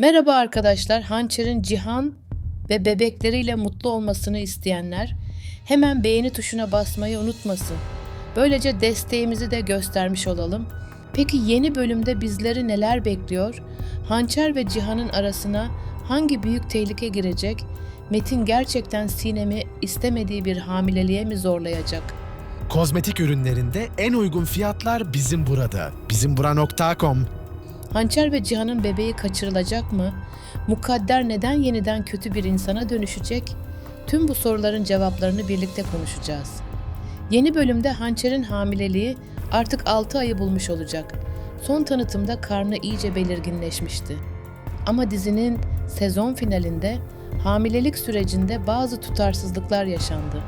Merhaba arkadaşlar. Hançer'in Cihan ve bebekleriyle mutlu olmasını isteyenler hemen beğeni tuşuna basmayı unutmasın. Böylece desteğimizi de göstermiş olalım. Peki yeni bölümde bizleri neler bekliyor? Hançer ve Cihan'ın arasına hangi büyük tehlike girecek? Metin gerçekten Sinem'i istemediği bir hamileliğe mi zorlayacak? Kozmetik ürünlerinde en uygun fiyatlar bizim burada. Bizimbura.com Hançer ve Cihan'ın bebeği kaçırılacak mı? Mukadder neden yeniden kötü bir insana dönüşecek? Tüm bu soruların cevaplarını birlikte konuşacağız. Yeni bölümde Hançer'in hamileliği artık 6 ayı bulmuş olacak. Son tanıtımda karnı iyice belirginleşmişti. Ama dizinin sezon finalinde hamilelik sürecinde bazı tutarsızlıklar yaşandı.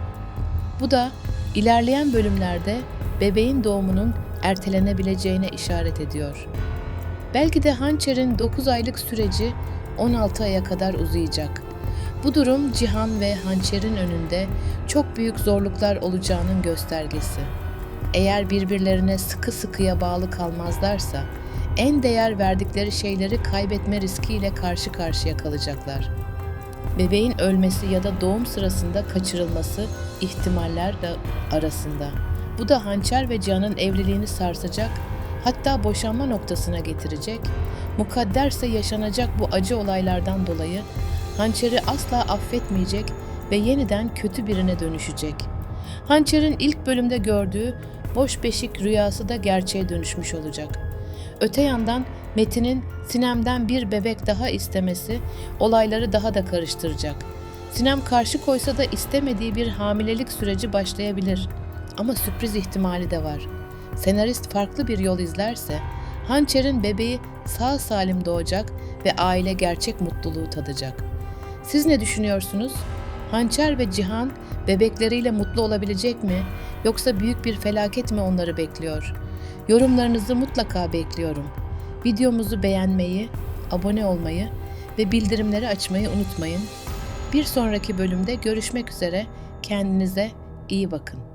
Bu da ilerleyen bölümlerde bebeğin doğumunun ertelenebileceğine işaret ediyor. Belki de hançerin 9 aylık süreci 16 aya kadar uzayacak. Bu durum Cihan ve hançerin önünde çok büyük zorluklar olacağının göstergesi. Eğer birbirlerine sıkı sıkıya bağlı kalmazlarsa en değer verdikleri şeyleri kaybetme riskiyle karşı karşıya kalacaklar. Bebeğin ölmesi ya da doğum sırasında kaçırılması ihtimaller de arasında. Bu da Hançer ve Cihan'ın evliliğini sarsacak, hatta boşanma noktasına getirecek. Mukadderse yaşanacak bu acı olaylardan dolayı Hançer'i asla affetmeyecek ve yeniden kötü birine dönüşecek. Hançer'in ilk bölümde gördüğü boş beşik rüyası da gerçeğe dönüşmüş olacak. Öte yandan Metin'in Sinem'den bir bebek daha istemesi olayları daha da karıştıracak. Sinem karşı koysa da istemediği bir hamilelik süreci başlayabilir. Ama sürpriz ihtimali de var. Senarist farklı bir yol izlerse Hançer'in bebeği sağ salim doğacak ve aile gerçek mutluluğu tadacak. Siz ne düşünüyorsunuz? Hançer ve Cihan bebekleriyle mutlu olabilecek mi yoksa büyük bir felaket mi onları bekliyor? Yorumlarınızı mutlaka bekliyorum. Videomuzu beğenmeyi, abone olmayı ve bildirimleri açmayı unutmayın. Bir sonraki bölümde görüşmek üzere. Kendinize iyi bakın.